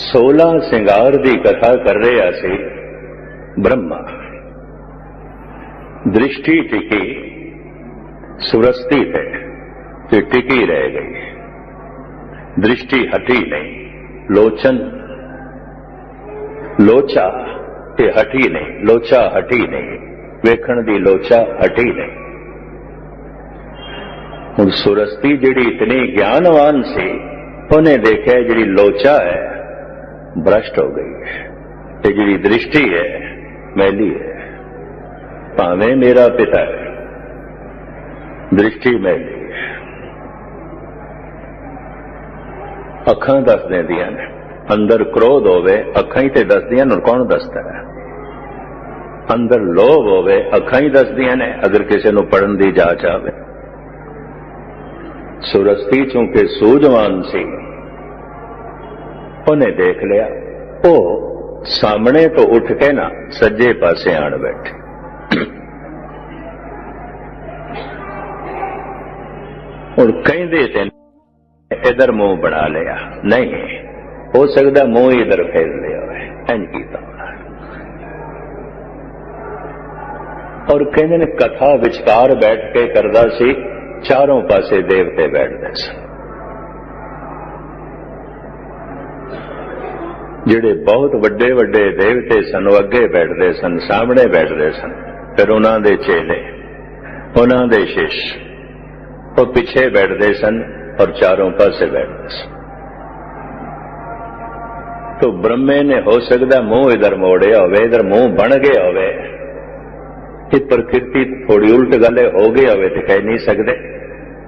Speaker 1: 16 ਸਿੰਗਾਰ ਦੀ ਕਥਾ ਕਰ ਰਿਹਾ ਸੀ ਬ੍ਰਹਮਾ ਦ੍ਰਿਸ਼ਟੀ ਟਿਕੀ ਸੁਰਸਤੀ ਤੇ ਤੇ ਟਿਕੀ ਰਹਿ ਗਈ ਦ੍ਰਿਸ਼ਟੀ ਹਟੀ ਨਹੀਂ ਲੋਚਨ ਲੋਚਾ ਤੇ ਹਟੀ ਨਹੀਂ ਲੋਚਾ ਹਟੀ ਨਹੀਂ ਵੇਖਣ ਦੀ ਲੋਚਾ ਹਟੀ ਨਹੀਂ ਹੁਣ ਸੁਰਸਤੀ ਜਿਹੜੀ ਇਤਨੀ ਗਿਆਨਵਾਨ ਸੀ, ਉਹਨੇ ਦੇਖਿਆ ਜਿਹੜੀ ਲੋਚਾ ਹੈ, ਭ੍ਰਸ਼ਟ ਹੋ ਗਈ ਹੈ। ਤੇ ਜਿਹੜੀ ਦ੍ਰਿਸ਼ਟੀ ਹੈ, ਮੈਲੀ ਹੈ। ਭਾਵੇਂ ਮੇਰਾ ਪਿਤਾ ਹੈ, ਦ੍ਰਿਸ਼ਟੀ ਮੈਲੀ ਹੈ। ਅੱਖਾਂ ਦੱਸ ਦਿੰਦੀਆਂ ਨੇ, ਅੰਦਰ ਕ੍ਰੋਧ ਹੋਵੇ, ਅੱਖਾਂ ਹੀ ਤੇ ਦੱਸਦੀਆਂ ਨੇ ਕੌਣ ਦੱਸਦਾ ਹੈ? ਅੰਦਰ ਲੋਭ ਹੋਵੇ, ਅੱਖਾਂ ਹੀ ਦੱਸਦੀਆਂ ਨੇ, ਅਗਰ ਕਿਸੇ ਨੂੰ ਪੜਨ ਦੀ ਜਾਚ ਆਵੇ। ਸੁਰਸਤੀ ਚੂੰਕਿ ਸੂਝਵਾਨ ਸੀ ਉਹਨੇ ਦੇਖ ਲਿਆ ਉਹ ਸਾਹਮਣੇ ਤੋਂ ਉੱਠ ਕੇ ਨਾ ਸੱਜੇ ਪਾਸੇ ਆਣ ਬੈਠੇ ਹੁਣ ਕਹਿੰਦੇ ਤੇ ਇਧਰ ਮੂੰਹ ਬਣਾ ਲਿਆ ਨਹੀਂ ਹੋ ਸਕਦਾ ਮੂੰਹ ਇਧਰ ਫੇਰ ਲਿਆ ਹੋਵੇ ਇੰਜ ਕੀਤਾ ਹੋਣਾ ਔਰ ਕਹਿੰਦੇ ਨੇ ਕਥਾ ਵਿਚਕਾਰ ਬੈਠ ਕੇ ਕਰਦਾ ਸੀ ਚਾਰੋਂ ਪਾਸੇ ਦੇਵਤੇ ਬੈਠਦੇ ਸਨ। ਜਿਹੜੇ ਬਹੁਤ ਵੱਡੇ ਵੱਡੇ ਦੇਵਤੇ ਸਨ, ਉਹ ਅੱਗੇ ਬੈਠਦੇ ਸਨ, ਸਾਹਮਣੇ ਬੈਠਦੇ ਸਨ। ਫਿਰ ਉਹਨਾਂ ਦੇ ਚੇਲੇ, ਉਹਨਾਂ ਦੇ ਸ਼ਿਸ਼, ਉਹ ਪਿੱਛੇ ਬੈਠਦੇ ਸਨ ਔਰ ਚਾਰੋਂ ਪਾਸੇ ਬੈਠਦੇ ਸਨ। ਤੋ ਬ੍ਰਹਮੇ ਨੇ ਹੋ ਸਕਦਾ ਮੂੰਹ ਇਧਰ ਮੋੜਿਆ ਹੋਵੇ, ਇਧਰ ਮੂੰਹ ਬਣ ਗਿਆ ਹੋਵੇ। ਕਿ ਪ੍ਰਕਿਰਤੀ ਥੋੜੀ ਉਲਟ ਗੱਲੇ ਹੋ ਗਈ ਹੋਵੇ ਤੇ ਕਹਿ ਨਹੀਂ ਸਕਦੇ।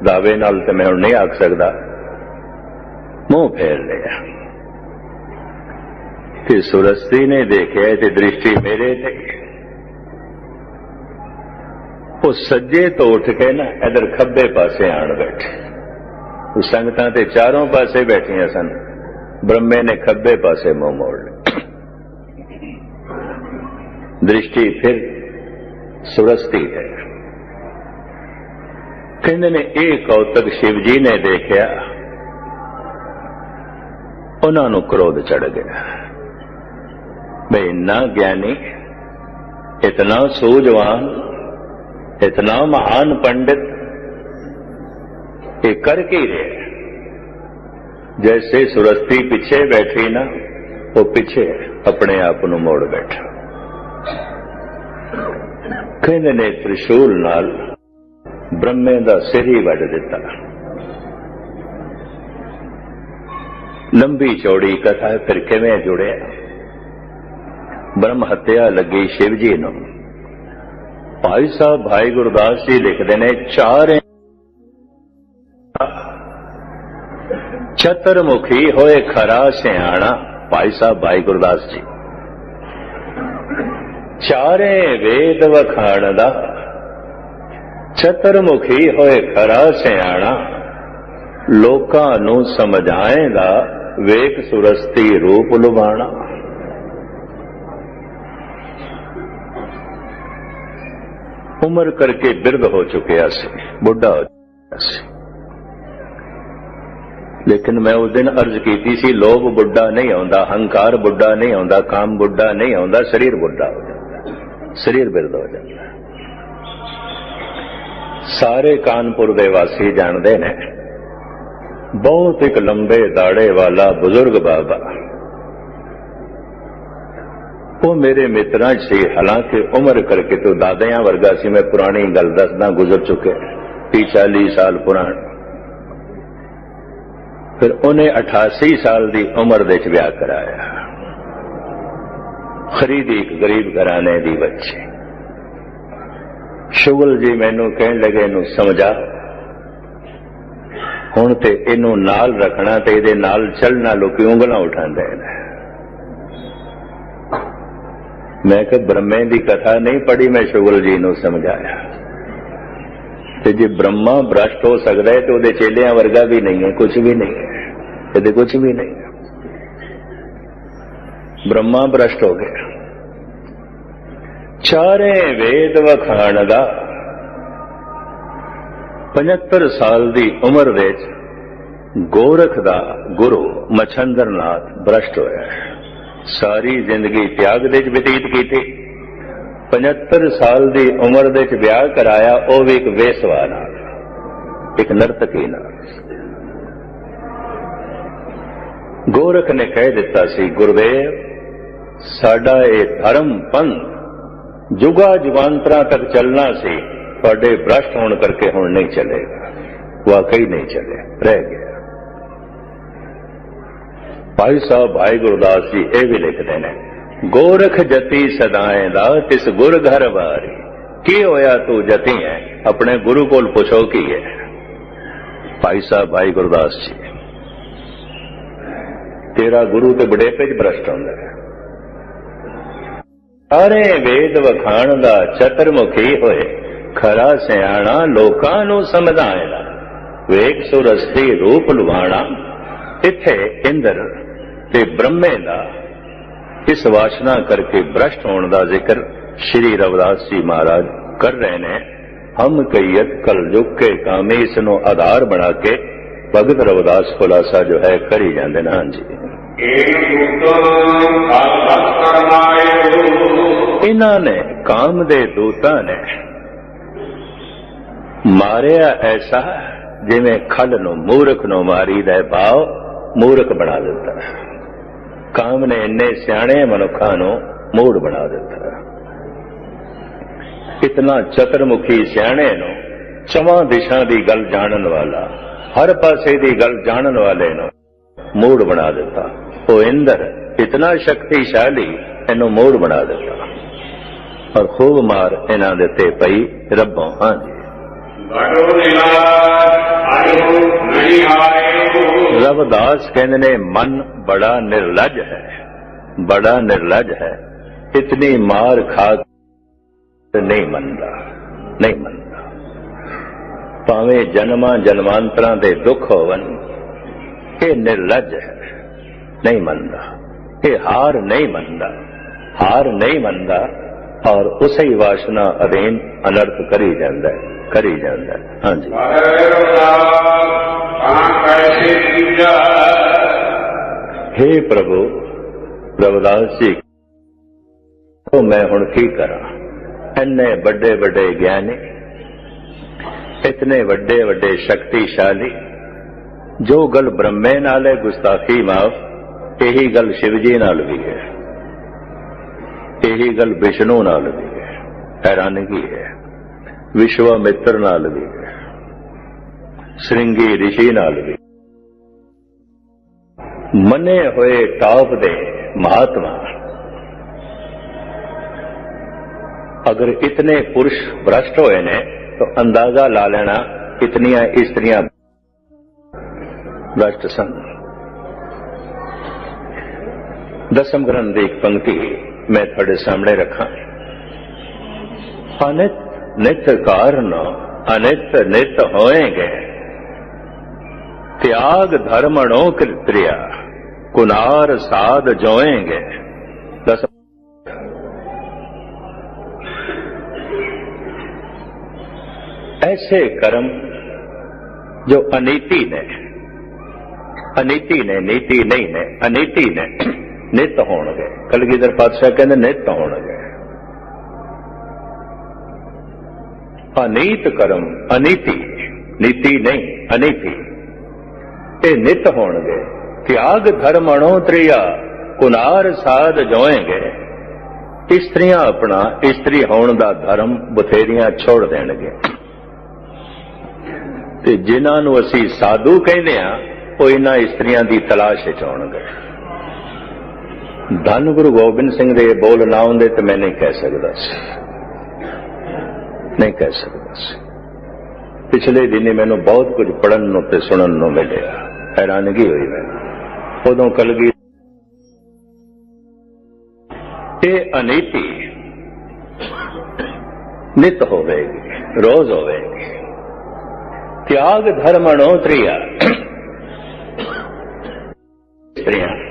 Speaker 1: ਦਾਵੇ ਨਾਲ ਤੇ ਮੈਂ ਹੁਣ ਨਹੀਂ ਆਖ ਸਕਦਾ। ਮੂੰਹ ਫੇਰ ਲਿਆ। ਤੇ ਸੁਰਸਤੀ ਨੇ ਦੇਖਿਆ ਤੇ ਦ੍ਰਿਸ਼ਟੀ ਮੇਰੇ ਤੇ। ਉਹ ਸੱਜੇ ਤੋਂ ਉੱਠ ਕੇ ਨਾ ਇਧਰ ਖੱਬੇ ਪਾਸੇ ਆਣ ਬੈਠੇ। ਉਹ ਸੰਗਤਾਂ ਤੇ ਚਾਰੋਂ ਪਾਸੇ ਬੈਠੀਆਂ ਸਨ। ਬ੍ਰਹਮੇ ਨੇ ਖੱਬੇ ਪਾਸੇ ਮੂੰਹ ਮੋੜ ਲਿਆ। ਦ੍ਰਿਸ਼ਟੀ ਫਿਰ ਸੁਰਸਤੀ ਹੈ। ਕਹਿੰਦੇ ਨੇ, ਇਹ ਕੌਤਕ ਸ਼ਿਵ ਜੀ ਨੇ ਦੇਖਿਆ। ਉਹਨਾਂ ਨੂੰ ਕ੍ਰੋਧ ਚੜ ਗਿਆ। ਮੈਂ ਇੰਨਾ ਗਿਆਨੀ, ਇਤਨਾ ਸੂਝਵਾਨ, ਇਤਨਾ ਮਹਾਨ ਪੰਡਿਤ, ਇਹ ਕਰ ਕੇ ਰਿਹਾ? ਜੈਸੇ ਸੁਰਸਤੀ ਪਿੱਛੇ ਬੈਠੀ ਨਾ, ਉਹ ਪਿੱਛੇ ਆਪਣੇ ਆਪ ਨੂੰ ਮੋੜ ਬੈਠਾ। ਕਹਿੰਦੇ ਨੇ ਤ੍ਰਿਸ਼ੂਲ ਨਾਲ ਬ੍ਰਹਮੇ ਦਾ ਸਿਰ ਹੀ ਵੱਢ ਦਿੱਤਾ। ਲੰਬੀ ਚੌੜੀ ਕਥਾ ਫਿਰ ਕਿਵੇਂ ਜੁੜਿਆ? ਬ੍ਰਹਮ ਹੱਤਿਆ ਲੱਗੀ ਸ਼ਿਵ ਜੀ ਨੂੰ। ਭਾਈ ਸਾਹਿਬ, ਭਾਈ ਗੁਰਦਾਸ ਜੀ ਲਿਖਦੇ ਨੇ, ਚਾਰ ਚਤਰਮੁਖੀ ਹੋਏ ਖਰਾ ਸਿਆਣਾ, ਭਾਈ ਸਾਹਿਬ, ਭਾਈ ਗੁਰਦਾਸ ਜੀ। ਚਾਰੇ ਵੇਦ ਵਖਾਣ ਦਾ। ਚਤਰਮੁਖੀ ਹੋਏ ਖਰਾ ਸਿਆਣਾ। ਲੋਕਾਂ ਨੂੰ ਸਮਝਾਏਗਾ ਵੇਖ ਸੁਰਸਤੀ ਰੂਪ ਲੁਬਾਣਾ ਉਮਰ ਕਰਕੇ ਬਿਰਧ ਹੋ ਚੁੱਕਿਆ ਸੀ, ਬੁੱਢਾ ਹੋ ਚੁੱਕਿਆ ਸੀ। ਲੇਕਿਨ ਮੈਂ ਉਸ ਦਿਨ ਅਰਜ਼ ਕੀਤੀ ਸੀ, ਲੋਭ ਬੁੱਢਾ ਨਹੀਂ ਆਉਂਦਾ, ਹੰਕਾਰ ਬੁੱਢਾ ਨਹੀਂ ਆਉਂਦਾ, ਕਾਮ ਬੁੱਢਾ ਨਹੀਂ ਆਉਂਦਾ, ਸਰੀਰ ਬੁੱਢਾ ਹੋ ਜਾਂਦਾ ਸਰੀਰ ਬਿਰਦ ਹੋ ਜਾਂਦਾ ਸਾਰੇ ਕਾਨਪੁਰ ਦੇ ਵਾਸੀ ਜਾਣਦੇ ਨੇ, ਬਹੁਤ ਇੱਕ ਲੰਬੇ ਦਾੜੇ ਵਾਲਾ ਬਜ਼ੁਰਗ ਬਾਬਾ। ਉਹ ਮੇਰੇ ਮਿੱਤਰਾਂ 'ਚ ਸੀ, ਹਾਲਾਂਕਿ ਉਮਰ ਕਰਕੇ ਤੋਂ ਦਾਦਿਆਂ ਵਰਗਾ ਸੀ, ਮੈਂ ਪੁਰਾਣੀ ਗੱਲ ਦੱਸਦਾ ਗੁਜ਼ਰ ਚੁੱਕੇ 30 40 ਸਾਲ ਪੁਰਾਣਾ। ਫਿਰ ਉਹਨੇ 88 ਸਾਲ ਦੀ ਉਮਰ ਦੇ ਵਿੱਚ ਵਿਆਹ ਕਰਾਇਆ। ਖਰੀਦੀ ਇੱਕ ਗਰੀਬ ਘਰਾਣੇ ਦੀ ਬੱਚੀ। ਸ਼ੁਗਲ ਜੀ ਮੈਨੂੰ ਕਹਿਣ ਲੱਗੇ, ਇਹਨੂੰ ਸਮਝਾ। ਹੁਣ ਤੇ ਇਹਨੂੰ ਨਾਲ ਰੱਖਣਾ ਤੇ ਇਹਦੇ ਨਾਲ ਚੱਲਣਾ, ਲੋਕੀ ਉਂਗਲਾਂ ਉਠਾਉਂਦੇ ਨੇ। ਮੈਂ ਕਿ ਬ੍ਰਹਮੇ ਦੀ ਕਥਾ ਨਹੀਂ ਪੜ੍ਹੀ, ਮੈਂ ਸ਼ੁਗਲ ਜੀ ਨੂੰ ਸਮਝਾਇਆ। ਤੇ ਜੇ ਬ੍ਰਹਮਾ ਭ੍ਰਸ਼ਟ ਹੋ ਸਕਦਾ ਹੈ, ਤੇ ਉਹਦੇ ਚੇਲਿਆਂ ਵਰਗਾ ਵੀ ਨਹੀਂ ਹੈ ਕੁਝ ਵੀ ਨਹੀਂ ਹੈ। ਇਹਦੇ ਕੁਝ ਵੀ ਨਹੀਂ ਹੈ। ਬ੍ਰਹਮਾ ਭ੍ਰਸ਼ਟ ਹੋ ਗਿਆ। ਚਾਰੇ ਵੇਦ ਵਖਾਣ ਦਾ 75 ਸਾਲ ਦੀ ਉਮਰ ਵਿੱਚ ਗੋਰਖ ਦਾ ਗੁਰੂ ਮਛੰਦਰਨਾਥ ਭ੍ਰਸ਼ਟ ਹੋਇਆ। ਸਾਰੀ ਜ਼ਿੰਦਗੀ ਤਿਆਗ ਦੇ ਵਿੱਚ ਬਤੀਤ ਕੀਤੀ। 75 ਸਾਲ ਦੀ ਉਮਰ ਦੇ ਵਿੱਚ ਵਿਆਹ ਕਰਾਇਆ, ਉਹ ਵੀ ਇੱਕ ਵੇਸਵਾ ਨਾਲ, ਇੱਕ ਨਰਤਕੀ ਨਾਲ। ਗੋਰਖ ਨੇ ਕਹਿ ਦਿੱਤਾ ਸੀ, ਗੁਰਦੇਵ ਸਾਡਾ ਇਹ ਧਰਮ ਪੰਥ ਜੁਗਾ ਜੁਗਾਂਤਰਾਂ ਤੱਕ ਚੱਲਣਾ ਸੀ, ਤੁਹਾਡੇ ਭ੍ਰਸ਼ਟ ਹੋਣ ਕਰਕੇ ਹੁਣ ਨਹੀਂ ਚੱਲੇਗਾ। ਵਾਕਈ ਨਹੀਂ ਚੱਲਿਆ, ਰਹਿ ਗਿਆ। ਭਾਈ ਸਾਹਿਬ, ਭਾਈ ਗੁਰਦਾਸ ਜੀ, ਇਹ ਵੀ ਲਿਖਦੇ ਨੇ, ਗੋਰਖ ਜਤੀ ਸਦਾਏ ਦਾ, ਤਿਸ ਗੁਰ ਘਰ ਵਾਰੀ। ਕੀ ਹੋਇਆ ਤੂੰ ਜਤੀ ਹੈ ਆਪਣੇ ਗੁਰੂ ਕੋਲ ਪੁੱਛੋ ਕੀ ਹੈ ਭਾਈ ਸਾਹਿਬ, ਭਾਈ ਗੁਰਦਾਸ ਜੀ, ਤੇਰਾ ਗੁਰੂ ਤੇ ਬੜੇਪੇ ਚ ਭ੍ਰਸ਼ਟ ਹੁੰਦਾ ਹੈ। ਸਾਰੇ ਵੇਦ ਵਖਾਣ ਦਾ ਚਤਰਮੁਖੀ ਹੋਏ। ਖਰਾ ਸਿਆਣਾ ਲੋਕਾਂ ਨੂੰ ਸਮਝਾਏਗਾ ਵੇਖ ਸੁਰਸਤੀ ਰੂਪ ਲੁਵਾਣਾ ਇੱਥੇ ਇੰਦਰ ਤੇ ਬ੍ਰਹਮੇ ਦਾ। ਇਸ ਵਾਸ਼ਨਾ ਕਰਕੇ ਭ੍ਰਸ਼ਟ ਹੋਣ ਦਾ ਜ਼ਿਕਰ ਸ਼੍ਰੀ ਰਵਿਦਾਸ ਜੀ ਮਹਾਰਾਜ ਕਰ ਰਹੇ ਨੇ। ਹਮ ਕਈਤ ਕਲ ਯੁਗ ਕੇ ਕਾਮੇ ਇਸ ਨੂੰ ਆਧਾਰ ਬਣਾ ਕੇ ਭਗਤ ਰਵਿਦਾਸ ਖੁਲਾਸਾ ਜੋ ਹੈ, ਕਰੀ ਜਾਂਦੇ ਨੇ। ਹਾਂਜੀ।
Speaker 2: ਏਨ
Speaker 1: ਇਹਨਾਂ ਨੇ ਕਾਮ ਦੇ ਦੂਤਾਂ ਨੇ ਮਾਰਿਆ ਐਸਾ ਜਿਵੇਂ ਖਲ ਨੂੰ ਮੂਰਖ ਨੂੰ ਮਾਰੀ ਦਾ ਭਾਵ ਮੂਰਖ ਬਣਾ ਦਿੱਤਾ ਕਾਮ ਨੇ ਇੰਨੇ ਸਿਆਣੇ ਮਨੁੱਖਾਂ ਨੂੰ ਮੂੜ ਬਣਾ ਦਿੱਤਾ ਇਤਨਾ ਚਤਰਮੁਖੀ ਸਿਆਣੇ ਨੂੰ ਚਵਾਂ ਦਿਸ਼ਾ ਦੀ ਗੱਲ ਜਾਣਨ ਵਾਲਾ, ਹਰ ਪਾਸੇ ਦੀ ਗੱਲ ਜਾਣਨ ਵਾਲੇ ਨੂੰ ਮੂੜ ਬਣਾ ਦਿੱਤਾ। ਉਹ ਇੰਦਰ ਇਤਨਾ ਸ਼ਕਤੀਸ਼ਾਲੀ ਇਹਨੂੰ ਮੂੜ ਬਣਾ ਦਿੱਤਾ। ਔਰ ਖੂਬ ਮਾਰ ਇਹਨਾਂ ਦੇ ਤੇ ਪਈ ਰੱਬੋਂ, ਹਾਂਜੀ। ਰਵਦਾਸ ਕਹਿੰਦੇ ਨੇ, ਮਨ ਬੜਾ ਨਿਰਲਜ ਹੈ, ਬੜਾ ਨਿਰਲਜ ਹੈ। ਇਤਨੀ ਮਾਰ ਖਾ ਨਹੀਂ ਮੰਨਦਾ ਨਹੀਂ ਮੰਨਦਾ। ਭਾਵੇਂ ਜਨਮਾਂ ਜਨਮਾਂਤਰਾਂ ਦੇ ਦੁੱਖ ਹੋਵਨ ਇਹ ਨਿਰਲਜ ਹੈ। ਨਹੀਂ ਮੰਨਦਾ ਇਹ ਹਾਰ ਨਹੀਂ ਮੰਨਦਾ ਹਾਰ ਨਹੀਂ ਮੰਨਦਾ ਔਰ ਉਸੇ ਹੀ ਵਾਸ਼ਨਾ ਅਧੀਨ ਅਨਰਥ ਕਰੀ ਜਾਂਦਾ ਹੈ ਕਰੀ ਜਾਂਦਾ ਹੈ ਹਾਂਜੀ
Speaker 2: ਕਹਾਂ
Speaker 1: हे ਪ੍ਰਭੂ ਰਵਿਦਾਸ ਜੀ ਉਹ ਮੈਂ ਹੁਣ ਕੀ ਕਰਾਂ ਇੰਨੇ ਵੱਡੇ ਵੱਡੇ ਗਿਆਨੀ ਇਤਨੇ ਵੱਡੇ ਵੱਡੇ ਸ਼ਕਤੀਸ਼ਾਲੀ ਜੋ ਗੱਲ ਬ੍ਰਹਮੇ ਨਾਲ ਹੈ ਗੁਸਤਾਖੀ ਮਾਫ ਇਹੀ ਗੱਲ ਸ਼ਿਵ ਜੀ ਨਾਲ ਵੀ ਹੈ। ਇਹੀ ਗੱਲ ਵਿਸ਼ਨੂੰ ਨਾਲ ਵੀ ਹੈ। ਹੈਰਾਨਗੀ ਹੈ। ਵਿਸ਼ਵਾਮਿੱਤਰ ਨਾਲ ਵੀ ਹੈ। ਸ਼੍ਰਿੰਗੀ ਰਿਸ਼ੀ ਨਾਲ ਵੀ ਮੰਨੇ ਹੋਏ ਟਾਪ ਦੇ ਮਹਾਤਮਾ, ਅਗਰ ਇਤਨੇ ਪੁਰਸ਼ ਭ੍ਰਸ਼ਟ ਹੋਏ ਨੇ, ਤਾਂ ਅੰਦਾਜ਼ਾ ਲਾ ਲੈਣਾ ਕਿਤਨੀਆਂ ਇਸਤਰੀਆਂ ਭ੍ਰਸ਼ਟ ਸਨ। ਦਸਮ ਗ੍ਰੰਥ ਦੀ ਇੱਕ ਪੰਕਤੀ ਮੈਂ ਤੁਹਾਡੇ ਸਾਹਮਣੇ ਰੱਖਾਂ ਅਨਿਤ ਨਿਤ ਕਾਰਨ ਅਨਿਤ ਨਿਤ ਹੋਏਗੇ त्याग धर्मणों कृत्रिया कुनार साध जोएंगे दस ऐसे कर्म जो अनीति ने अनीति ने नीति नहीं ने अनीति ने ਨਿਤ ਹੋਣਗੇ। ਕਲਗੀਧਰ ਪਾਤਸ਼ਾਹ ਕਹਿੰਦੇ ਨਿਤ ਹੋਣਗੇ। ਅਨੀਤ ਕਰਮ ਅਨੀਤੀ, ਨੀਤੀ ਨਹੀਂ, ਅਨੀਤੀ। ਇਹ ਨਿਤ ਹੋਣਗੇ। ਤਿਆਗ ਧਰਮ ਅਣੋ ਤ੍ਰਿਆ ਕੁਨਾਰ ਸਾਧ ਜੋਏਂਗੇ। ਇਸਤਰੀਆਂ ਆਪਣਾ ਇਸਤਰੀ ਹੋਣ ਦਾ ਧਰਮ ਬਥੇਰੀਆਂ ਛੋੜ ਦੇਣਗੇ। ਤੇ ਜਿਨ੍ਹਾਂ ਨੂੰ ਅਸੀਂ ਸਾਧੂ ਕਹਿੰਦੇ ਆ ਉਹ ਇਹਨਾਂ ਇਸਤਰੀਆਂ ਦੀ ਤਲਾਸ਼ ਚ ਆਉਣਗੇ। ਧੰਨ ਗੁਰੂ ਗੋਬਿੰਦ ਸਿੰਘ ਦੇ ਬੋਲ ਨਾ ਹੁੰਦੇ ਤੇ ਮੈਂ ਨਹੀਂ ਕਹਿ ਸਕਦਾ ਸੀ। ਨਹੀਂ ਕਹਿ ਸਕਦਾ ਸੀ। ਪਿਛਲੇ ਦਿਨੇ ਮੈਨੂੰ ਬਹੁਤ ਕੁਝ ਪੜਨ ਨੂੰ ਤੇ ਸੁਣਨ ਨੂੰ ਮਿਲਿਆ। ਹੈਰਾਨਗੀ ਹੋਈ ਮੈਨੂੰ ਉਦੋਂ ਕਲਗੀ ਇਹ ਅਨੀਤੀ ਨਿਤ ਹੋਵੇਗੀ, ਰੋਜ਼ ਹੋਵੇਗੀ। ਤਿਆਗ ਧਰਮਣੋ ਤ੍ਰਿਆ ਇਸਤਰੀਆਂ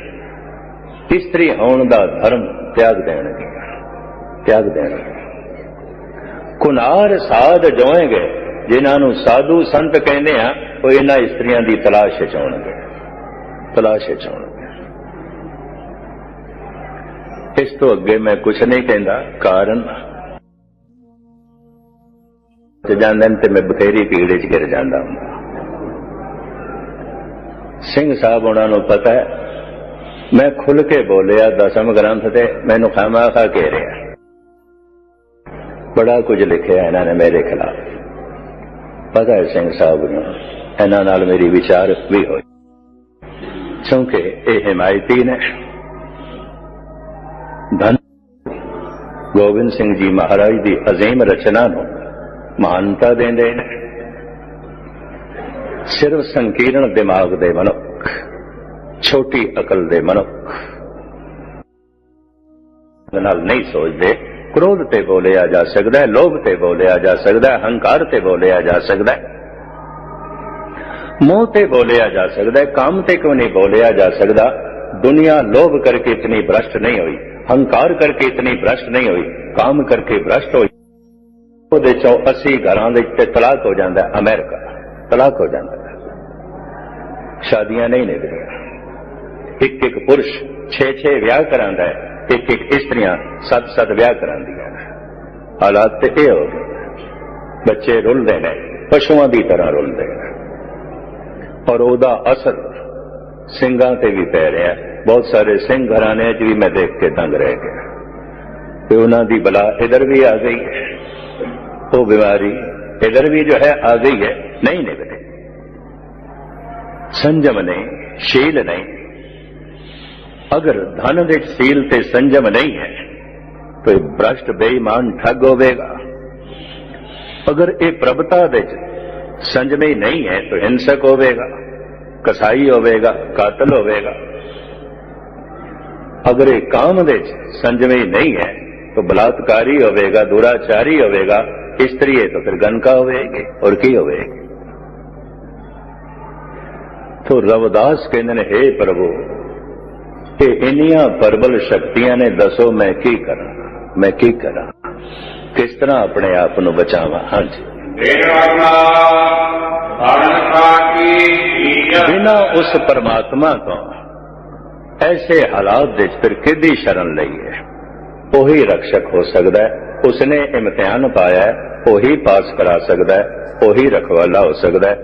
Speaker 1: ਇਸਤਰੀ ਹੋਣ ਦਾ ਧਰਮ ਤਿਆਗ ਦੇਣਗੇ ਤਿਆਗ ਦੇਣਗੇ ਕੁਨਾਰ ਸਾਧ ਜੋਏਗੇ, ਜਿਨ੍ਹਾਂ ਨੂੰ ਸਾਧੂ ਸੰਤ ਕਹਿੰਦੇ ਆ, ਉਹ ਇਹਨਾਂ ਇਸਤਰੀਆਂ ਦੀ ਤਲਾਸ਼ ਵਿੱਚ ਆਉਣਗੇ। ਤਲਾਸ਼ ਵਿੱਚ ਆਉਣਗੇ। ਇਸ ਤੋਂ ਅੱਗੇ ਮੈਂ ਕੁਝ ਨਹੀਂ ਕਹਿੰਦਾ, ਕਾਰਨ ਤੇ ਜਾਂਦੇ ਨੇ ਤੇ ਮੈਂ ਬਥੇਰੀ ਪੀੜ ਵਿੱਚ ਗਿਰ ਜਾਂਦਾ ਹੁੰਦਾ। ਸਿੰਘ ਸਾਹਿਬ, ਉਹਨਾਂ ਨੂੰ ਪਤਾ ਹੈ ਮੈਂ ਖੁੱਲ ਕੇ ਬੋਲਿਆ, ਦਸਮ ਗ੍ਰੰਥ ਤੇ ਮੈਨੂੰ ਖਾਮਾਖਾ ਕਹਿ ਰਿਹਾ। ਬੜਾ ਕੁਝ ਲਿਖਿਆ ਇਹਨਾਂ ਨੇ ਮੇਰੇ ਖਿਲਾਫ। ਪਤਾ ਸਿੰਘ ਸਾਹਿਬ ਨੂੰ ਇਹਨਾਂ ਨਾਲ ਮੇਰੀ ਵਿਚਾਰ ਵੀ ਹੋਈ। ਕਿਉਂਕਿ ਇਹ ਹਮਾਇਤੀ ਨੇ। ਧੰਨ ਗੋਬਿੰਦ ਸਿੰਘ ਜੀ ਮਹਾਰਾਜ ਦੀ ਅਜ਼ੀਮ ਰਚਨਾ ਨੂੰ ਮਾਨਤਾ ਦਿੰਦੇ ਨੇ। ਸਿਰਫ ਸੰਕੀਰਣ ਦਿਮਾਗ ਦੇ ਮਨੁੱਖ ਛੋਟੀ ਅਕਲ ਦੇ ਮਨੁੱਖ। ਨਾਲ ਨਹੀਂ ਸੋਚਦੇ, ਕ੍ਰੋਧ ਤੇ ਬੋਲਿਆ ਜਾ ਸਕਦਾ ਹੈ, ਲੋਭ ਤੇ ਬੋਲਿਆ ਜਾ ਸਕਦਾ ਹੈ, ਹੰਕਾਰ ਤੇ ਬੋਲਿਆ ਜਾ ਸਕਦਾ ਹੈ। ਮੋਹ ਤੇ ਬੋਲਿਆ ਜਾ ਸਕਦਾ ਹੈ, ਕੰਮ ਤੇ ਕਿਉਂ ਨਹੀਂ ਬੋਲਿਆ ਜਾ ਸਕਦਾ? ਦੁਨੀਆ ਲੋਭ ਕਰਕੇ ਇਤਨੀ ਭ੍ਰਸ਼ਟ ਨਹੀਂ ਹੋਈ, ਹੰਕਾਰ ਕਰਕੇ ਇਤਨੀ ਭ੍ਰਸ਼ਟ ਨਹੀਂ ਹੋਈ, ਕੰਮ ਕਰਕੇ ਭ੍ਰਸ਼ਟ ਹੋਈ। ਉਹਦੇ ਚੋਂ 80 ਘਰਾਂ ਦੇ ਤੇ ਤਲਾਕ ਹੋ ਜਾਂਦਾ ਹੈ, ਅਮਰੀਕਾ ਤਲਾਕ ਹੋ ਜਾਂਦਾ ਸ਼ਾਦੀਆਂ ਨਹੀਂ ਨਿਭਦੀਆਂ ਇੱਕ ਇੱਕ ਪੁਰਸ਼ 6-6 ਵਿਆਹ ਕਰਾਂਦਾ ਹੈ ਇੱਕ ਇੱਕ ਇਸਤਰੀਆਂ 7-7 ਵਿਆਹ ਕਰਾਂਦੀਆਂ ਨੇ। ਹਾਲਾਤ ਤੇ ਇਹ ਹੋ ਗਏ। ਬੱਚੇ ਰੁਲਦੇ ਨੇ, ਪਸ਼ੂਆਂ ਦੀ ਤਰ੍ਹਾਂ ਰੁਲਦੇ ਨੇ। ਔਰ ਉਹਦਾ ਅਸਰ ਸਿੰਘਾਂ ਤੇ ਵੀ ਪੈ ਰਿਹਾ ਬਹੁਤ ਸਾਰੇ ਸਿੰਘ ਘਰਾਣੇ 'ਚ ਵੀ ਮੈਂ ਦੇਖ ਕੇ ਦੰਗ ਰਹਿ ਗਿਆ। ਤੇ ਉਹਨਾਂ ਦੀ ਬਲਾ ਇਧਰ ਵੀ ਆ ਗਈ ਹੈ। ਉਹ ਬਿਮਾਰੀ ਇਧਰ ਵੀ ਜੋ ਹੈ, ਆ ਗਈ ਹੈ। ਨਹੀਂ ਨਿਭਦੇ ਸੰਜਮ ਨਹੀਂ ਸ਼ੀਲ ਨਹੀਂ अगर धन दे सील से संयम नहीं है तो ये भ्रष्ट बेईमान ठग होवेगा। अगर यह प्रभता दे संजम ही नहीं है तो हिंसक होगा कसाई होगा कातल होवेगा। अगर ये काम दे संजम ही नहीं है तो बलात्कारी होगा दुराचारी होगा स्त्री है तो फिर गनका होगी और की होवेगी? तो रवदास कहने हे प्रभु ਕਿ ਇੰਨੀਆਂ ਪਰਬਲ ਸ਼ਕਤੀਆਂ ਨੇ, ਦੱਸੋ ਮੈਂ ਕੀ ਕਰਾਂ? ਮੈਂ ਕੀ ਕਰਾਂ? ਕਿਸ ਤਰ੍ਹਾਂ ਆਪਣੇ ਆਪ ਨੂੰ ਬਚਾਵਾਂ? ਹਾਂਜੀ।
Speaker 2: ਦੇਵਰਨਾ
Speaker 1: ਬਿਨਾ ਉਸ ਪਰਮਾਤਮਾ ਤੋਂ ਐਸੇ ਹਾਲਾਤ ਦੇ ਫਿਰ ਕਿਹਦੀ ਸ਼ਰਨ ਲਈਏ ਉਹੀ ਰਕਸ਼ਕ ਹੋ ਸਕਦਾ ਹੈ, ਉਸਨੇ ਇਮਤਿਹਾਨ ਪਾਇਆ ਹੈ, ਉਹੀ ਪਾਸ ਕਰਾ ਸਕਦਾ ਹੈ, ਉਹੀ ਰਖਵਾਲਾ ਹੋ ਸਕਦਾ ਹੈ।